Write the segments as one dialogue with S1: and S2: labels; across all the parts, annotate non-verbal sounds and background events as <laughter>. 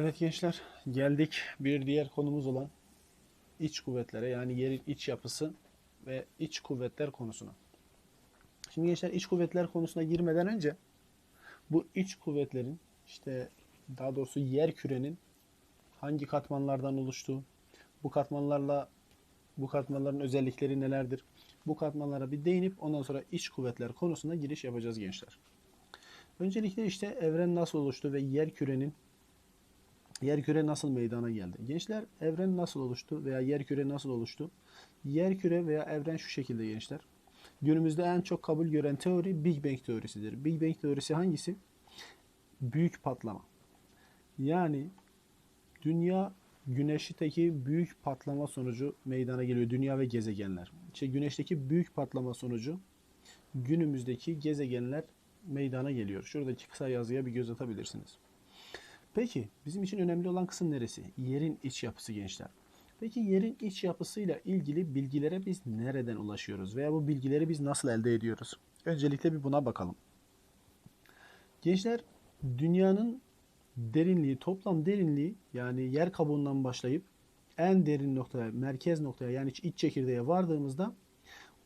S1: Evet gençler geldik bir diğer konumuz olan iç kuvvetlere yani yerin iç yapısı ve iç kuvvetler konusuna. Şimdi gençler iç kuvvetler konusuna girmeden önce bu iç kuvvetlerin işte daha doğrusu yer kürenin hangi katmanlardan oluştuğu, bu katmanlarla bu katmanların özellikleri nelerdir? Bu katmanlara bir değinip ondan sonra iç kuvvetler konusuna giriş yapacağız gençler. Öncelikle işte evren nasıl oluştu ve yer kürenin yer küre nasıl meydana geldi? Gençler evren nasıl oluştu veya yer küre nasıl oluştu? Yer küre veya evren şu şekilde gençler. Günümüzde en çok kabul gören teori Big Bang teorisidir. Big Bang teorisi hangisi? Büyük patlama. Yani dünya güneşteki büyük patlama sonucu meydana geliyor. Dünya ve gezegenler. İşte güneşteki büyük patlama sonucu günümüzdeki gezegenler meydana geliyor. Şuradaki kısa yazıya bir göz atabilirsiniz. Peki bizim için önemli olan kısım neresi? Yerin iç yapısı gençler. Peki yerin iç yapısıyla ilgili bilgilere biz nereden ulaşıyoruz veya bu bilgileri biz nasıl elde ediyoruz? Öncelikle bir buna bakalım. Gençler dünyanın derinliği, toplam derinliği yani yer kabuğundan başlayıp en derin noktaya, merkez noktaya yani iç çekirdeğe vardığımızda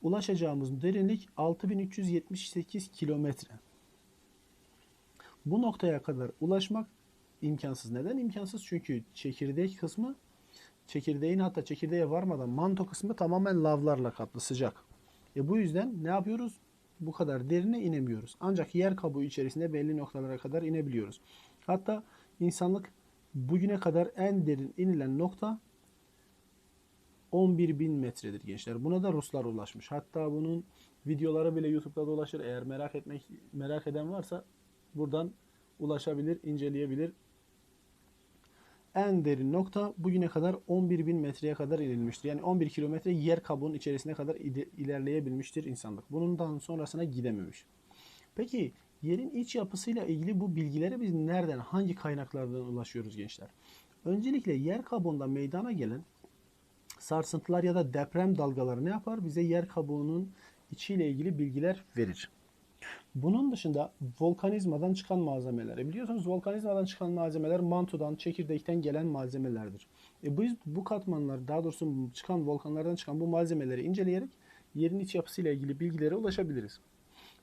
S1: ulaşacağımız derinlik 6378 kilometre. Bu noktaya kadar ulaşmak imkansız. Neden imkansız? Çünkü çekirdek kısmı çekirdeğin hatta çekirdeğe varmadan manto kısmı tamamen lavlarla kaplı sıcak. E bu yüzden ne yapıyoruz? Bu kadar derine inemiyoruz. Ancak yer kabuğu içerisinde belli noktalara kadar inebiliyoruz. Hatta insanlık bugüne kadar en derin inilen nokta 11 bin metredir gençler. Buna da Ruslar ulaşmış. Hatta bunun videoları bile YouTube'da dolaşır. Eğer merak etmek merak eden varsa buradan ulaşabilir, inceleyebilir. En derin nokta bugüne kadar 11 bin metreye kadar inilmiştir. Yani 11 kilometre yer kabuğunun içerisine kadar ilerleyebilmiştir insanlık. Bundan sonrasına gidememiş. Peki yerin iç yapısıyla ilgili bu bilgilere biz nereden, hangi kaynaklardan ulaşıyoruz gençler? Öncelikle yer kabuğunda meydana gelen sarsıntılar ya da deprem dalgaları ne yapar? Bize yer kabuğunun içiyle ilgili bilgiler verir. Bunun dışında volkanizmadan çıkan malzemeler. Biliyorsunuz volkanizmadan çıkan malzemeler mantodan, çekirdekten gelen malzemelerdir. E biz bu katmanlar, daha doğrusu çıkan volkanlardan çıkan bu malzemeleri inceleyerek yerin iç yapısıyla ilgili bilgilere ulaşabiliriz.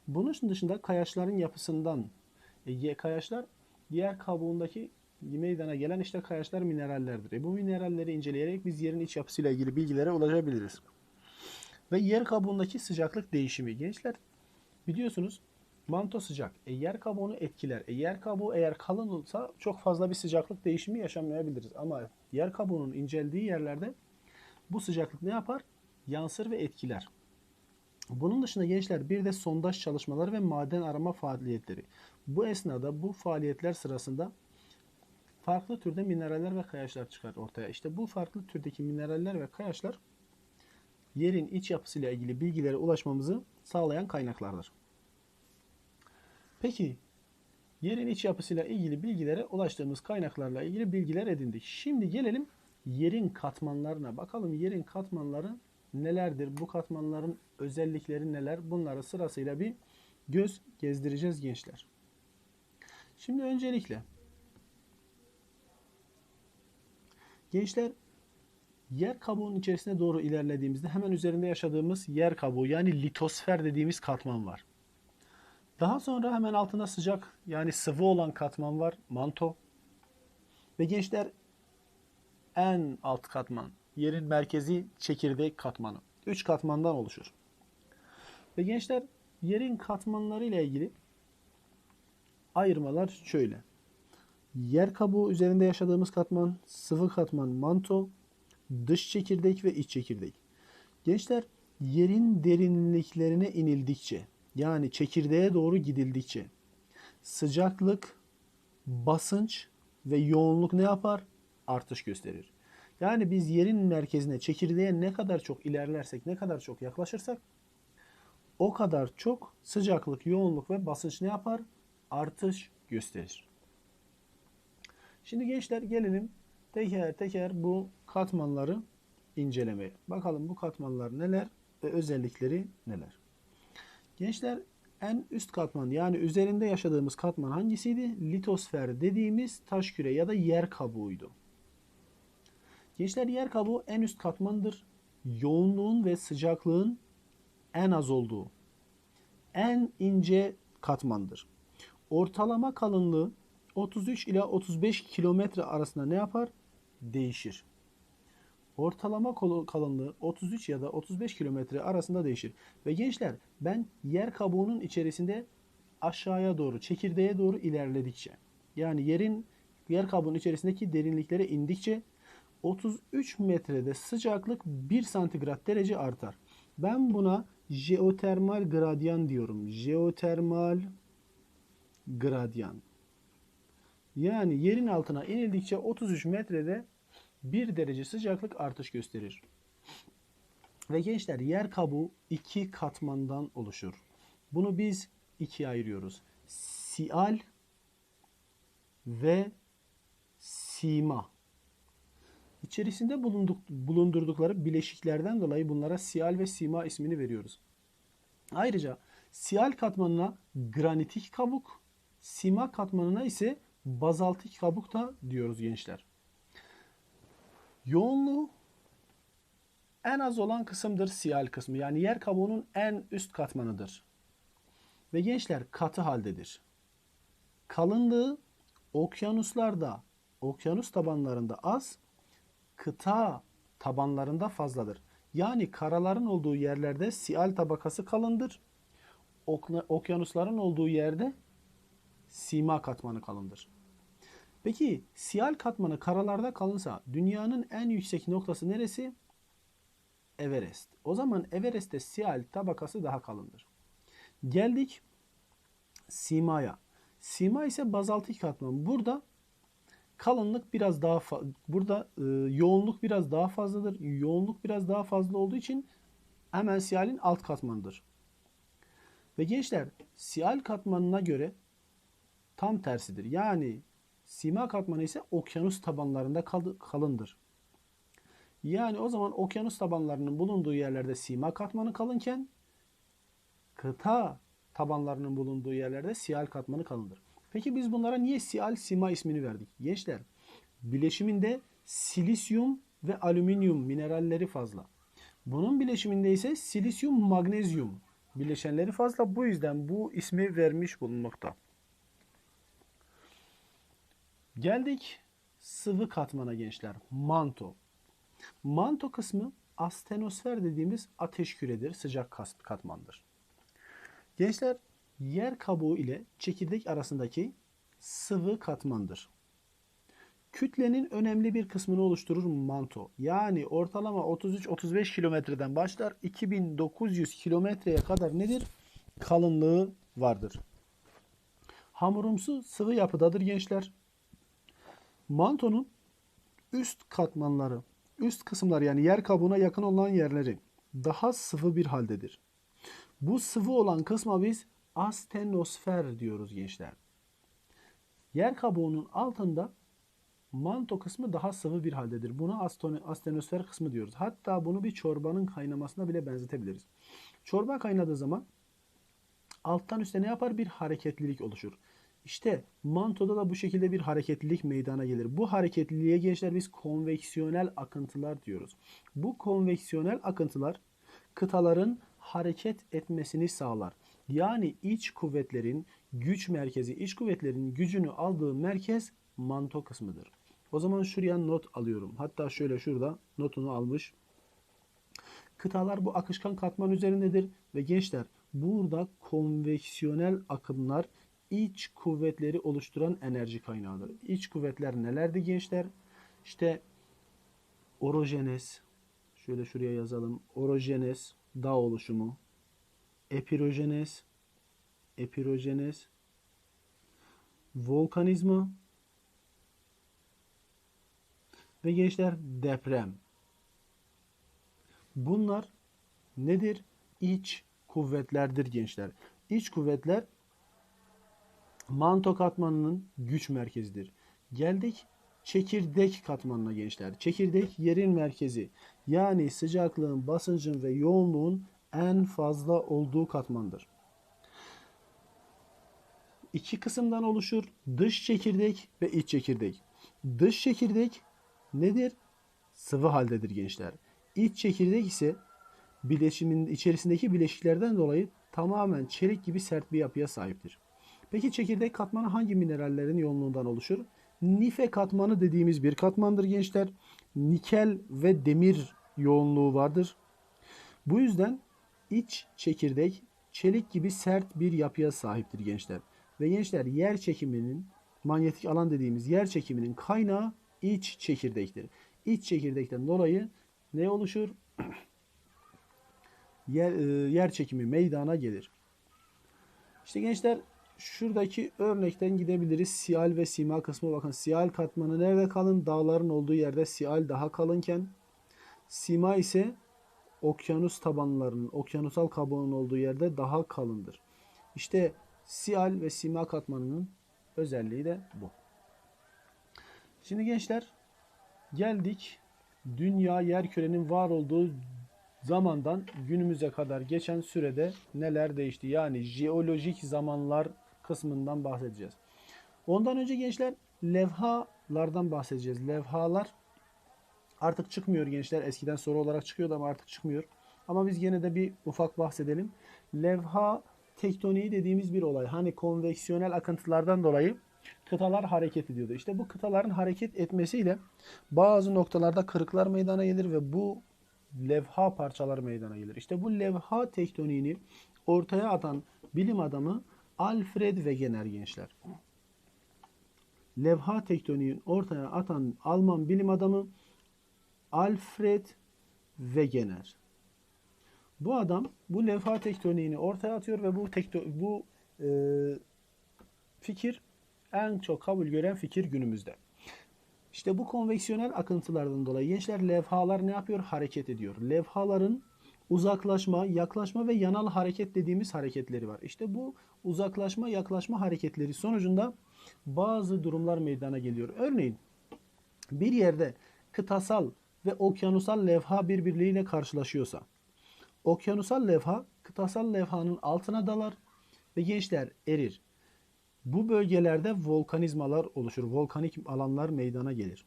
S1: Bunun dışında kayaçların yapısından, e, kayaçlar yer kabuğundaki meydana gelen işte kayaçlar minerallerdir. E bu mineralleri inceleyerek biz yerin iç yapısıyla ilgili bilgilere ulaşabiliriz. Ve yer kabuğundaki sıcaklık değişimi. Gençler biliyorsunuz manto sıcak. E yer kabuğunu etkiler. E yer kabuğu eğer kalın olsa çok fazla bir sıcaklık değişimi yaşamayabiliriz. Ama yer kabuğunun inceldiği yerlerde bu sıcaklık ne yapar? Yansır ve etkiler. Bunun dışında gençler bir de sondaj çalışmaları ve maden arama faaliyetleri. Bu esnada bu faaliyetler sırasında farklı türde mineraller ve kayaçlar çıkar ortaya. İşte bu farklı türdeki mineraller ve kayaçlar yerin iç yapısıyla ilgili bilgilere ulaşmamızı sağlayan kaynaklardır. Peki yerin iç yapısıyla ilgili bilgilere ulaştığımız kaynaklarla ilgili bilgiler edindik. Şimdi gelelim yerin katmanlarına. Bakalım yerin katmanları nelerdir? Bu katmanların özellikleri neler? Bunları sırasıyla bir göz gezdireceğiz gençler. Şimdi öncelikle gençler yer kabuğunun içerisine doğru ilerlediğimizde hemen üzerinde yaşadığımız yer kabuğu yani litosfer dediğimiz katman var. Daha sonra hemen altında sıcak yani sıvı olan katman var manto. Ve gençler en alt katman yerin merkezi çekirdek katmanı. Üç katmandan oluşur. Ve gençler yerin katmanları ile ilgili ayırmalar şöyle. Yer kabuğu üzerinde yaşadığımız katman, sıvı katman, manto, dış çekirdek ve iç çekirdek. Gençler yerin derinliklerine inildikçe yani çekirdeğe doğru gidildikçe sıcaklık, basınç ve yoğunluk ne yapar? Artış gösterir. Yani biz yerin merkezine, çekirdeğe ne kadar çok ilerlersek, ne kadar çok yaklaşırsak o kadar çok sıcaklık, yoğunluk ve basınç ne yapar? Artış gösterir. Şimdi gençler gelelim teker teker bu katmanları incelemeye. Bakalım bu katmanlar neler ve özellikleri neler? Gençler en üst katman yani üzerinde yaşadığımız katman hangisiydi? Litosfer dediğimiz taş küre ya da yer kabuğuydu. Gençler yer kabuğu en üst katmandır. Yoğunluğun ve sıcaklığın en az olduğu, en ince katmandır. Ortalama kalınlığı 33 ila 35 kilometre arasında ne yapar? Değişir. Ortalama kalınlığı 33 ya da 35 kilometre arasında değişir. Ve gençler ben yer kabuğunun içerisinde aşağıya doğru, çekirdeğe doğru ilerledikçe yani yerin yer kabuğunun içerisindeki derinliklere indikçe 33 metrede sıcaklık 1 santigrat derece artar. Ben buna jeotermal gradyan diyorum. Jeotermal gradyan. Yani yerin altına inildikçe 33 metrede 1 derece sıcaklık artış gösterir. Ve gençler yer kabuğu iki katmandan oluşur. Bunu biz ikiye ayırıyoruz. Sial ve sima. İçerisinde bulunduk, bulundurdukları bileşiklerden dolayı bunlara sial ve sima ismini veriyoruz. Ayrıca sial katmanına granitik kabuk, sima katmanına ise bazaltik kabuk da diyoruz gençler. Yoğunluğu en az olan kısımdır sial kısmı. Yani yer kabuğunun en üst katmanıdır. Ve gençler katı haldedir. Kalınlığı okyanuslarda, okyanus tabanlarında az, kıta tabanlarında fazladır. Yani karaların olduğu yerlerde sial tabakası kalındır. Okyanusların olduğu yerde sima katmanı kalındır. Peki siyal katmanı karalarda kalınsa dünyanın en yüksek noktası neresi? Everest. O zaman Everest'te siyal tabakası daha kalındır. Geldik simaya. Sima ise bazaltik katman. Burada kalınlık biraz daha burada e, yoğunluk biraz daha fazladır. Yoğunluk biraz daha fazla olduğu için hemen siyalin alt katmanıdır. Ve gençler siyal katmanına göre tam tersidir. Yani sima katmanı ise okyanus tabanlarında kal- kalındır. Yani o zaman okyanus tabanlarının bulunduğu yerlerde sima katmanı kalınken kıta tabanlarının bulunduğu yerlerde siyal katmanı kalındır. Peki biz bunlara niye siyal sima ismini verdik? Gençler bileşiminde silisyum ve alüminyum mineralleri fazla. Bunun bileşiminde ise silisyum magnezyum bileşenleri fazla. Bu yüzden bu ismi vermiş bulunmakta. Geldik sıvı katmana gençler. Manto. Manto kısmı astenosfer dediğimiz ateş küredir. Sıcak katmandır. Gençler yer kabuğu ile çekirdek arasındaki sıvı katmandır. Kütlenin önemli bir kısmını oluşturur manto. Yani ortalama 33-35 kilometreden başlar 2900 kilometreye kadar nedir? Kalınlığı vardır. Hamurumsu sıvı yapıdadır gençler. Mantonun üst katmanları, üst kısımlar yani yer kabuğuna yakın olan yerleri daha sıvı bir haldedir. Bu sıvı olan kısma biz astenosfer diyoruz gençler. Yer kabuğunun altında manto kısmı daha sıvı bir haldedir. Buna astenosfer kısmı diyoruz. Hatta bunu bir çorbanın kaynamasına bile benzetebiliriz. Çorba kaynadığı zaman alttan üste ne yapar? Bir hareketlilik oluşur. İşte mantoda da bu şekilde bir hareketlilik meydana gelir. Bu hareketliliğe gençler biz konveksiyonel akıntılar diyoruz. Bu konveksiyonel akıntılar kıtaların hareket etmesini sağlar. Yani iç kuvvetlerin güç merkezi, iç kuvvetlerin gücünü aldığı merkez manto kısmıdır. O zaman şuraya not alıyorum. Hatta şöyle şurada notunu almış. Kıtalar bu akışkan katman üzerindedir ve gençler burada konveksiyonel akımlar iç kuvvetleri oluşturan enerji kaynağıdır. İç kuvvetler nelerdi gençler? İşte orojenes, şöyle şuraya yazalım. Orojenes, dağ oluşumu. Epirojenes, epirojenes, volkanizma ve gençler deprem. Bunlar nedir? İç kuvvetlerdir gençler. İç kuvvetler manto katmanının güç merkezidir. Geldik çekirdek katmanına gençler. Çekirdek yerin merkezi. Yani sıcaklığın, basıncın ve yoğunluğun en fazla olduğu katmandır. iki kısımdan oluşur. Dış çekirdek ve iç çekirdek. Dış çekirdek nedir? Sıvı haldedir gençler. İç çekirdek ise bileşimin içerisindeki bileşiklerden dolayı tamamen çelik gibi sert bir yapıya sahiptir. Peki çekirdek katmanı hangi minerallerin yoğunluğundan oluşur? Nife katmanı dediğimiz bir katmandır gençler. Nikel ve demir yoğunluğu vardır. Bu yüzden iç çekirdek çelik gibi sert bir yapıya sahiptir gençler. Ve gençler yer çekiminin manyetik alan dediğimiz yer çekiminin kaynağı iç çekirdektir. İç çekirdekten dolayı ne oluşur? <clears throat> yer, e, yer çekimi meydana gelir. İşte gençler şuradaki örnekten gidebiliriz. Siyal ve sima kısmı bakın. Siyal katmanı nerede kalın? Dağların olduğu yerde siyal daha kalınken sima ise okyanus tabanlarının, okyanusal kabuğunun olduğu yerde daha kalındır. İşte siyal ve sima katmanının özelliği de bu. Şimdi gençler geldik dünya yer kürenin var olduğu zamandan günümüze kadar geçen sürede neler değişti? Yani jeolojik zamanlar kısmından bahsedeceğiz. Ondan önce gençler levhalardan bahsedeceğiz. Levhalar artık çıkmıyor gençler. Eskiden soru olarak çıkıyordu ama artık çıkmıyor. Ama biz gene de bir ufak bahsedelim. Levha tektoniği dediğimiz bir olay. Hani konveksiyonel akıntılardan dolayı kıtalar hareket ediyordu. İşte bu kıtaların hareket etmesiyle bazı noktalarda kırıklar meydana gelir ve bu levha parçaları meydana gelir. İşte bu levha tektoniğini ortaya atan bilim adamı Alfred Wegener gençler. Levha tektoniğini ortaya atan Alman bilim adamı Alfred Wegener. Bu adam bu levha tektoniğini ortaya atıyor ve bu tekto bu e, fikir en çok kabul gören fikir günümüzde. İşte bu konveksiyonel akıntılardan dolayı gençler levhalar ne yapıyor? Hareket ediyor. Levhaların uzaklaşma, yaklaşma ve yanal hareket dediğimiz hareketleri var. İşte bu uzaklaşma, yaklaşma hareketleri sonucunda bazı durumlar meydana geliyor. Örneğin bir yerde kıtasal ve okyanusal levha birbirleriyle karşılaşıyorsa okyanusal levha kıtasal levhanın altına dalar ve gençler erir. Bu bölgelerde volkanizmalar oluşur. Volkanik alanlar meydana gelir.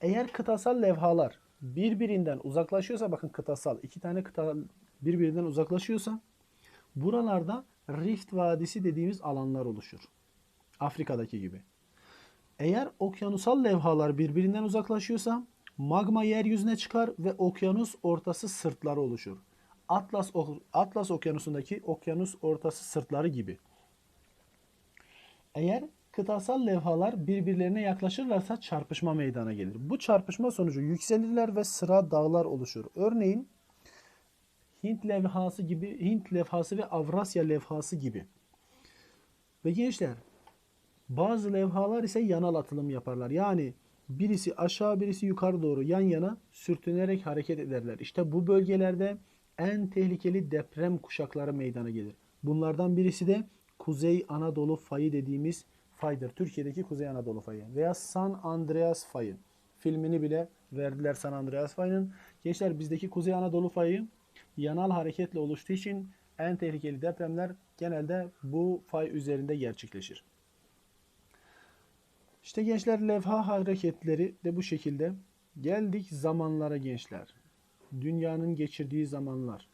S1: Eğer kıtasal levhalar birbirinden uzaklaşıyorsa bakın kıtasal iki tane kıta birbirinden uzaklaşıyorsa buralarda Rift Vadisi dediğimiz alanlar oluşur. Afrika'daki gibi. Eğer okyanusal levhalar birbirinden uzaklaşıyorsa magma yeryüzüne çıkar ve okyanus ortası sırtları oluşur. Atlas Atlas Okyanusu'ndaki okyanus ortası sırtları gibi. Eğer kıtasal levhalar birbirlerine yaklaşırlarsa çarpışma meydana gelir. Bu çarpışma sonucu yükselirler ve sıra dağlar oluşur. Örneğin Hint levhası gibi, Hint levhası ve Avrasya levhası gibi. Ve gençler bazı levhalar ise yanal atılım yaparlar. Yani birisi aşağı birisi yukarı doğru yan yana sürtünerek hareket ederler. İşte bu bölgelerde en tehlikeli deprem kuşakları meydana gelir. Bunlardan birisi de Kuzey Anadolu fayı dediğimiz faydır. Türkiye'deki Kuzey Anadolu fayı veya San Andreas fayı. Filmini bile verdiler San Andreas fayının. Gençler bizdeki Kuzey Anadolu fayı yanal hareketle oluştuğu için en tehlikeli depremler genelde bu fay üzerinde gerçekleşir. İşte gençler levha hareketleri de bu şekilde. Geldik zamanlara gençler. Dünyanın geçirdiği zamanlar.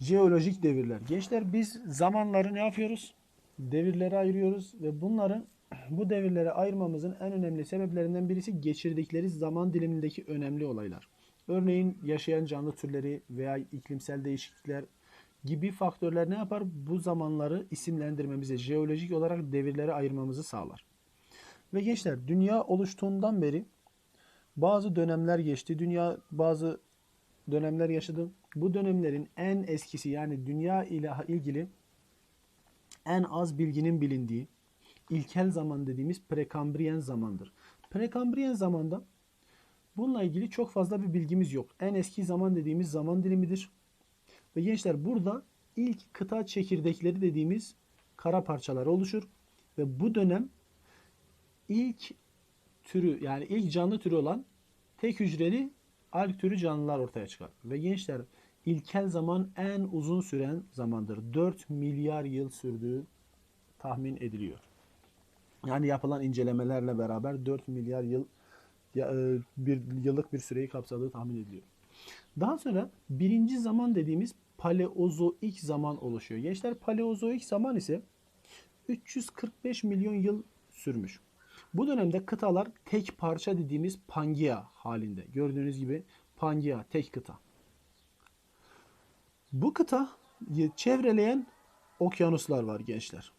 S1: Jeolojik devirler. Gençler biz zamanları ne yapıyoruz? Devirlere ayırıyoruz ve bunları <clears throat> bu devirlere ayırmamızın en önemli sebeplerinden birisi geçirdikleri zaman dilimindeki önemli olaylar. Örneğin yaşayan canlı türleri veya iklimsel değişiklikler gibi faktörler ne yapar? Bu zamanları isimlendirmemize, jeolojik olarak devirlere ayırmamızı sağlar. Ve gençler dünya oluştuğundan beri bazı dönemler geçti. Dünya bazı dönemler yaşadı. Bu dönemlerin en eskisi yani dünya ile ilgili en az bilginin bilindiği ilkel zaman dediğimiz prekambriyen zamandır. Prekambriyen zamanda bununla ilgili çok fazla bir bilgimiz yok. En eski zaman dediğimiz zaman dilimidir. Ve gençler burada ilk kıta çekirdekleri dediğimiz kara parçalar oluşur. Ve bu dönem ilk türü yani ilk canlı türü olan tek hücreli alg türü canlılar ortaya çıkar. Ve gençler ilkel zaman en uzun süren zamandır. 4 milyar yıl sürdüğü tahmin ediliyor. Yani yapılan incelemelerle beraber 4 milyar yıl e, bir yıllık bir süreyi kapsadığı tahmin ediliyor. Daha sonra birinci zaman dediğimiz paleozoik zaman oluşuyor. Gençler paleozoik zaman ise 345 milyon yıl sürmüş. Bu dönemde kıtalar tek parça dediğimiz Pangea halinde. Gördüğünüz gibi Pangea tek kıta. Bu kıta çevreleyen okyanuslar var gençler.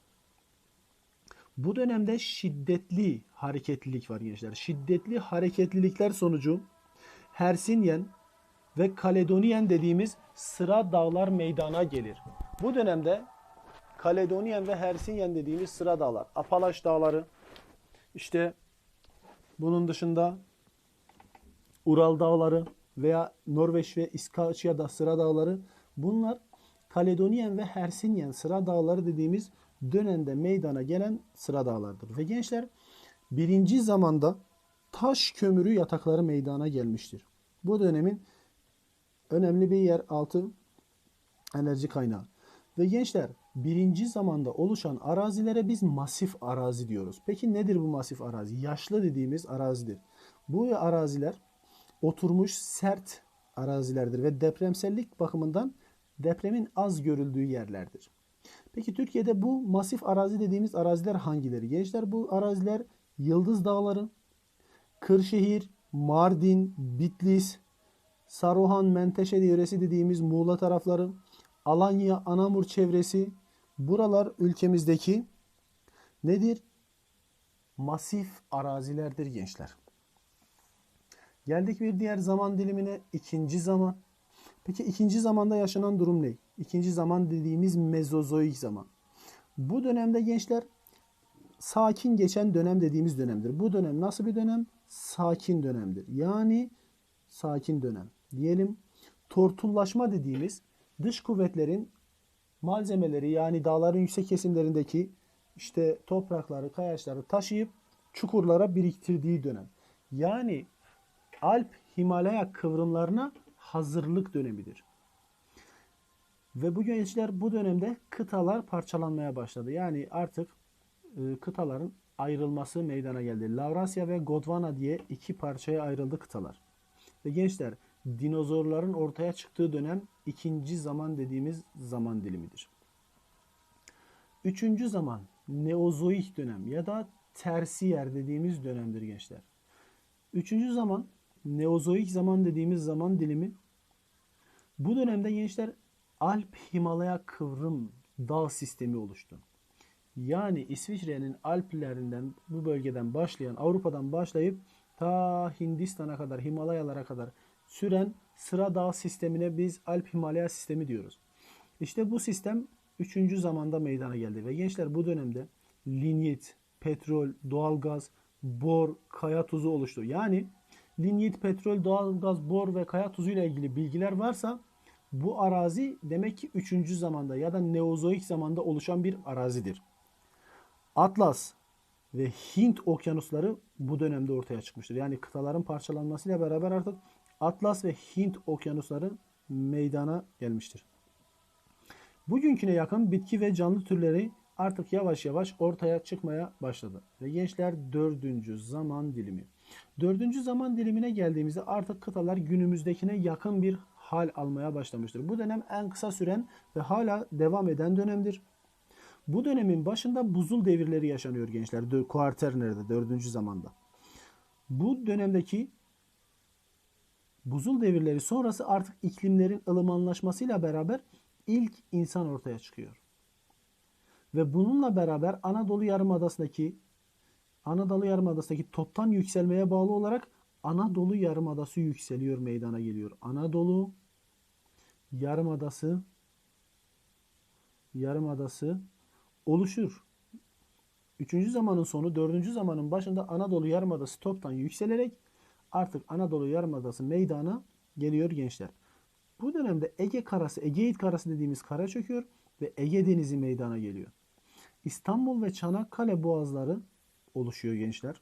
S1: Bu dönemde şiddetli hareketlilik var gençler. Şiddetli hareketlilikler sonucu Hersinyen ve Kaledoniyen dediğimiz sıra dağlar meydana gelir. Bu dönemde Kaledoniyen ve Hersinyen dediğimiz sıra dağlar, Apalaş dağları, işte bunun dışında Ural dağları veya Norveç ve İskaçya da sıra dağları bunlar Kaledoniyen ve Hersinyen sıra dağları dediğimiz dönemde meydana gelen sıra dağlardır. Ve gençler birinci zamanda taş kömürü yatakları meydana gelmiştir. Bu dönemin önemli bir yer altı enerji kaynağı. Ve gençler birinci zamanda oluşan arazilere biz masif arazi diyoruz. Peki nedir bu masif arazi? Yaşlı dediğimiz arazidir. Bu araziler oturmuş sert arazilerdir ve depremsellik bakımından depremin az görüldüğü yerlerdir. Peki Türkiye'de bu masif arazi dediğimiz araziler hangileri? Gençler bu araziler Yıldız Dağları, Kırşehir, Mardin, Bitlis, Saruhan, Menteşe yöresi dediğimiz Muğla tarafları, Alanya, Anamur çevresi, buralar ülkemizdeki nedir? Masif arazilerdir gençler. Geldik bir diğer zaman dilimine ikinci zaman. Peki ikinci zamanda yaşanan durum ne? İkinci zaman dediğimiz mezozoik zaman. Bu dönemde gençler sakin geçen dönem dediğimiz dönemdir. Bu dönem nasıl bir dönem? Sakin dönemdir. Yani sakin dönem. Diyelim tortullaşma dediğimiz dış kuvvetlerin malzemeleri yani dağların yüksek kesimlerindeki işte toprakları, kayaçları taşıyıp çukurlara biriktirdiği dönem. Yani Alp Himalaya kıvrımlarına hazırlık dönemidir. Ve bu gençler bu dönemde kıtalar parçalanmaya başladı. Yani artık e, kıtaların ayrılması meydana geldi. Lavrasya ve Gondwana diye iki parçaya ayrıldı kıtalar. Ve gençler dinozorların ortaya çıktığı dönem ikinci zaman dediğimiz zaman dilimidir. Üçüncü zaman Neozoik dönem ya da tersiyer dediğimiz dönemdir gençler. Üçüncü zaman Neozoik zaman dediğimiz zaman dilimi bu dönemde gençler Alp Himalaya kıvrım dağ sistemi oluştu. Yani İsviçre'nin Alplerinden bu bölgeden başlayan Avrupa'dan başlayıp ta Hindistan'a kadar Himalayalara kadar süren sıra dağ sistemine biz Alp Himalaya sistemi diyoruz. İşte bu sistem 3. zamanda meydana geldi ve gençler bu dönemde linyit, petrol, doğalgaz, bor, kaya tuzu oluştu. Yani linyit, petrol, doğalgaz, bor ve kaya tuzu ile ilgili bilgiler varsa bu arazi demek ki 3. zamanda ya da Neozoik zamanda oluşan bir arazidir. Atlas ve Hint okyanusları bu dönemde ortaya çıkmıştır. Yani kıtaların parçalanmasıyla beraber artık Atlas ve Hint okyanusları meydana gelmiştir. Bugünküne yakın bitki ve canlı türleri artık yavaş yavaş ortaya çıkmaya başladı. Ve gençler dördüncü zaman dilimi. Dördüncü zaman dilimine geldiğimizde artık kıtalar günümüzdekine yakın bir hal almaya başlamıştır. Bu dönem en kısa süren ve hala devam eden dönemdir. Bu dönemin başında buzul devirleri yaşanıyor gençler. Kuarterner'de dördüncü zamanda. Bu dönemdeki buzul devirleri sonrası artık iklimlerin ılımanlaşmasıyla beraber ilk insan ortaya çıkıyor. Ve bununla beraber Anadolu Yarımadası'ndaki Anadolu Yarımadası'ndaki toptan yükselmeye bağlı olarak Anadolu Yarımadası yükseliyor meydana geliyor. Anadolu Yarımadası Yarımadası oluşur. Üçüncü zamanın sonu, dördüncü zamanın başında Anadolu Yarımadası toptan yükselerek artık Anadolu Yarımadası meydana geliyor gençler. Bu dönemde Ege karası, Egeid karası dediğimiz kara çöküyor ve Ege Denizi meydana geliyor. İstanbul ve Çanakkale boğazları oluşuyor gençler.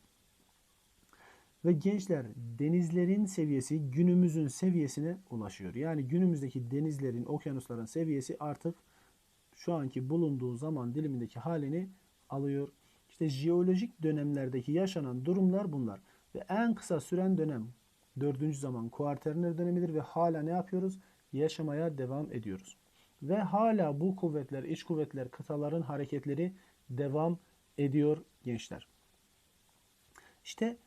S1: Ve gençler denizlerin seviyesi günümüzün seviyesine ulaşıyor. Yani günümüzdeki denizlerin, okyanusların seviyesi artık şu anki bulunduğu zaman dilimindeki halini alıyor. İşte jeolojik dönemlerdeki yaşanan durumlar bunlar. Ve en kısa süren dönem dördüncü zaman kuarterner dönemidir ve hala ne yapıyoruz? Yaşamaya devam ediyoruz. Ve hala bu kuvvetler, iç kuvvetler, kıtaların hareketleri devam ediyor gençler. İşte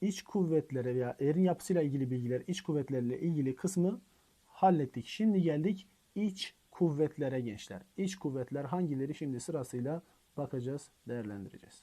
S1: iç kuvvetlere veya erin yapısıyla ilgili bilgiler, iç kuvvetlerle ilgili kısmı hallettik. Şimdi geldik iç kuvvetlere gençler. İç kuvvetler hangileri şimdi sırasıyla bakacağız, değerlendireceğiz.